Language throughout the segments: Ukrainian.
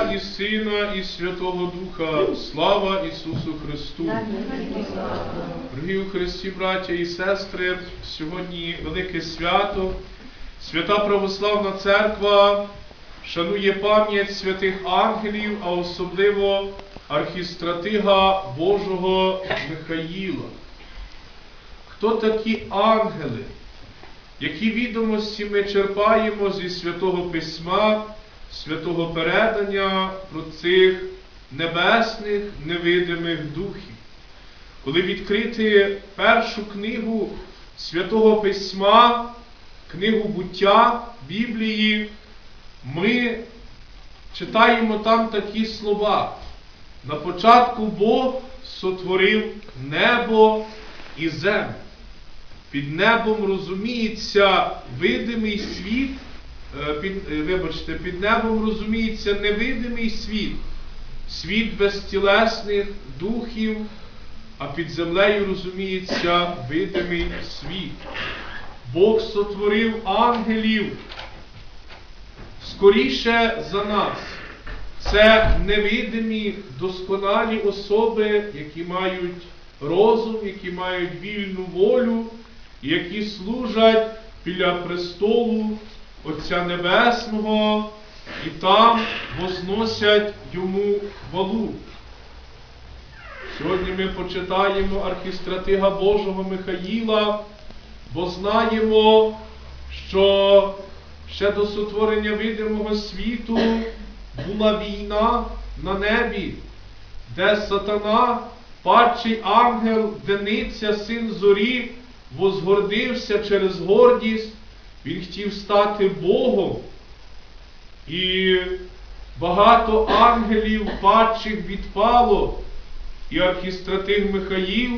і Сина, і Святого Духа. Слава Ісусу Христу! Дорогі у Христі, браття і сестри, сьогодні велике свято. Свята Православна Церква шанує пам'ять святих ангелів, а особливо архістратига Божого Михаїла. Хто такі ангели? Які відомості ми черпаємо зі святого Письма, святого передання про цих небесних невидимих духів? Коли відкрити першу книгу святого Письма, книгу буття Біблії, ми читаємо там такі слова. На початку Бог сотворив небо і землю. Під небом розуміється видимий світ, під, е, вибачте, під небом розуміється невидимий світ, світ безтілесних духів, а під землею розуміється видимий світ. Бог сотворив ангелів скоріше за нас. Це невидимі досконалі особи, які мають розум, які мають вільну волю, які служать біля престолу Отця Небесного і там возносять йому хвалу. Сьогодні ми почитаємо архістратига Божого Михаїла, бо знаємо, що ще до сотворення видимого світу була війна на небі, де сатана, падший ангел, Дениця, син зорі, возгордився через гордість, він хотів стати Богом. І багато ангелів падших відпало, і архістратиг Михаїл,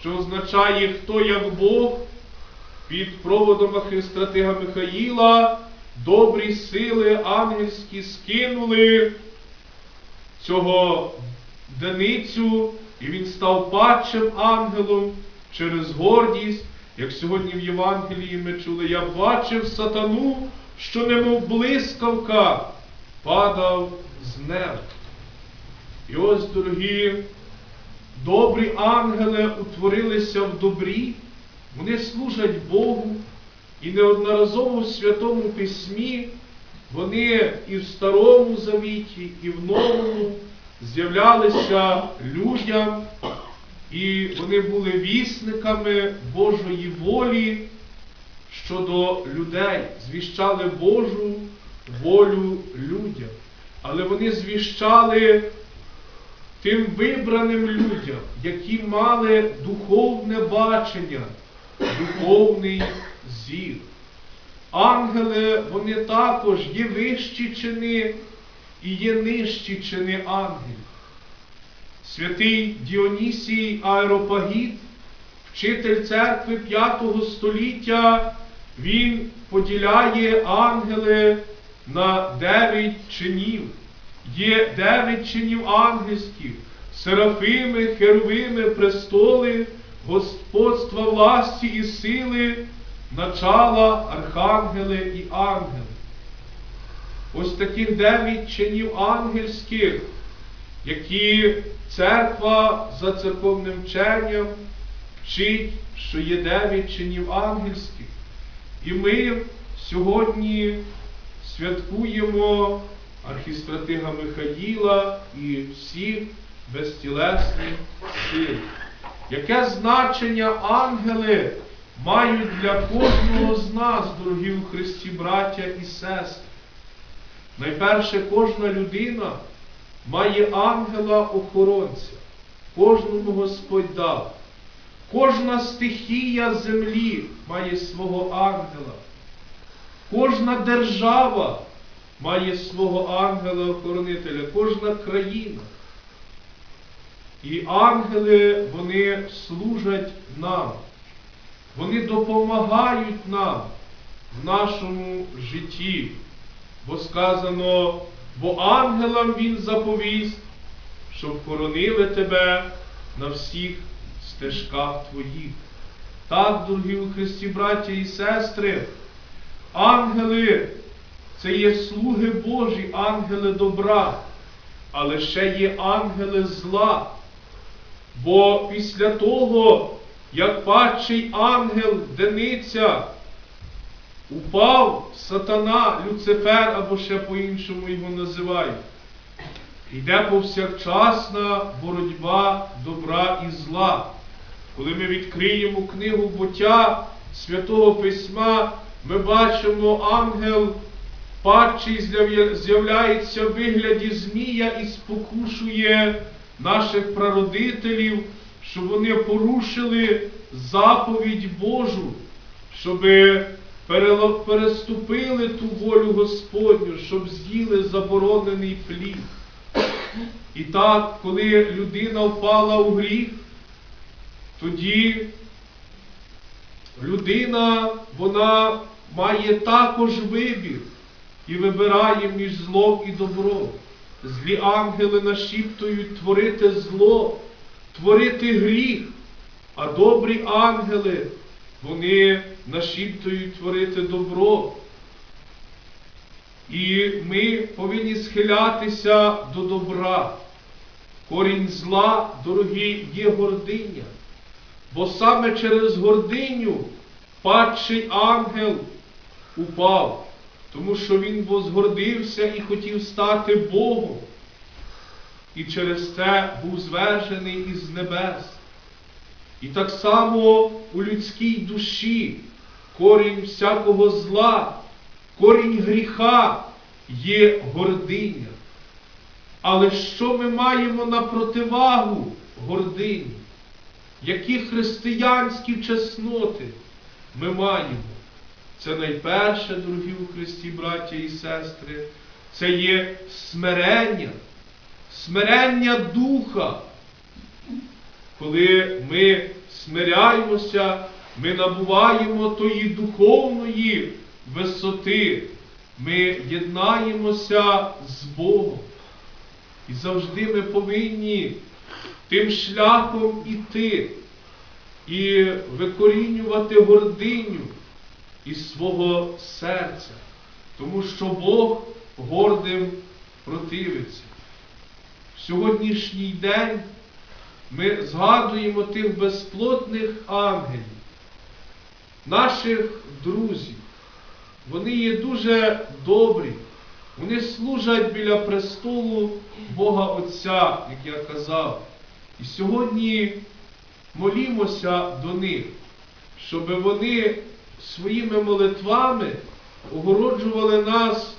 що означає хто як Бог, під проводом архістратига Михаїла добрі сили ангельські скинули цього Деницю, і він став падшим ангелом через гордість. Як сьогодні в Євангелії ми чули, я бачив сатану, що немов блискавка падав з неба. І ось, дорогі, добрі ангели утворилися в добрі, вони служать Богу, і неодноразово в Святому Письмі вони і в Старому Завіті, і в Новому з'являлися людям, і вони були вісниками Божої волі щодо людей, звіщали Божу волю людям. Але вони звіщали тим вибраним людям, які мали духовне бачення, духовний зір. Ангели, вони також є вищі чини і є нижчі чини ангелів. Святий Діонісій Аеропагіт, вчитель церкви V століття, він поділяє ангели на дев'ять чинів. Є дев'ять чинів ангельських, серафими, херовими, престоли, господства власті і сили, начала, архангели і ангели. Ось таких дев'ять чинів ангельських, які церква за церковним вченням вчить, що є дев'ять чинів ангельських. І ми сьогодні святкуємо архістратига Михаїла і всіх безтілесні сили. Яке значення ангели мають для кожного з нас, дорогі у Христі, браття і сестри? Найперше, кожна людина має ангела-охоронця, кожному Господь дав. Кожна стихія землі має свого ангела. Кожна держава має свого ангела-охоронителя, кожна країна. І ангели, вони служать нам, вони допомагають нам в нашому житті. Бо сказано, бо ангелам він заповість, щоб хоронили тебе на всіх стежках твоїх. Так, дорогі у Христі, браття і сестри, ангели це є слуги Божі, ангели добра, але ще є ангели зла. Бо після того, як падший ангел Дениця упав сатана, Люцифер, або ще по-іншому його називають, йде повсякчасна боротьба добра і зла. Коли ми відкриємо книгу буття Святого Письма, ми бачимо ангел з'явля- з'являється в вигляді змія і спокушує наших прародителів, щоб вони порушили заповідь Божу, щоб перело- переступили ту волю Господню, щоб з'їли заборонений плід. І так, коли людина впала у гріх, тоді людина, вона має також вибір і вибирає між злом і добром. Злі ангели нашіптують творити зло, творити гріх, а добрі ангели, вони нашіптують творити добро. І ми повинні схилятися до добра. Корінь зла, дорогі, є гординя. Бо саме через гординю падший ангел упав, тому що він возгордився і хотів стати Богом. І через це був звержений із небес. І так само у людській душі корінь всякого зла, корінь гріха є гординя. Але що ми маємо на противагу гордині? Які християнські чесноти ми маємо? Це найперше, дорогі у Христі, браття і сестри, це є смирення, смирення духа. Коли ми смиряємося, ми набуваємо тої духовної висоти, ми єднаємося з Богом. І завжди ми повинні тим шляхом іти і викорінювати гординю із свого серця, тому що Бог гордим противиться. В сьогоднішній день ми згадуємо тих безплотних ангелів, наших друзів. Вони є дуже добрі. Вони служать біля престолу Бога Отця, як я казав. І сьогодні молімося до них, щоб вони своїми молитвами огороджували нас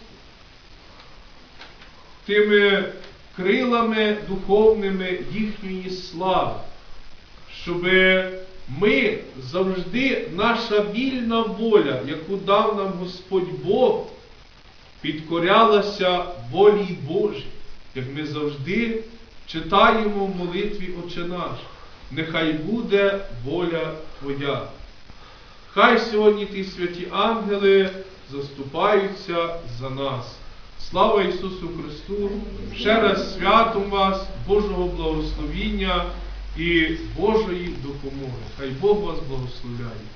тими крилами духовними їхньої слави, щоб ми завжди, наша вільна воля, яку дав нам Господь Бог, підкорялася волі Божій, як ми завжди читаємо в молитві Отче наш. Нехай буде воля Твоя. Хай сьогодні ті святі ангели заступаються за нас. Слава Ісусу Христу! Ще раз святом вас, Божого благословіння і Божої допомоги. Хай Бог вас благословляє.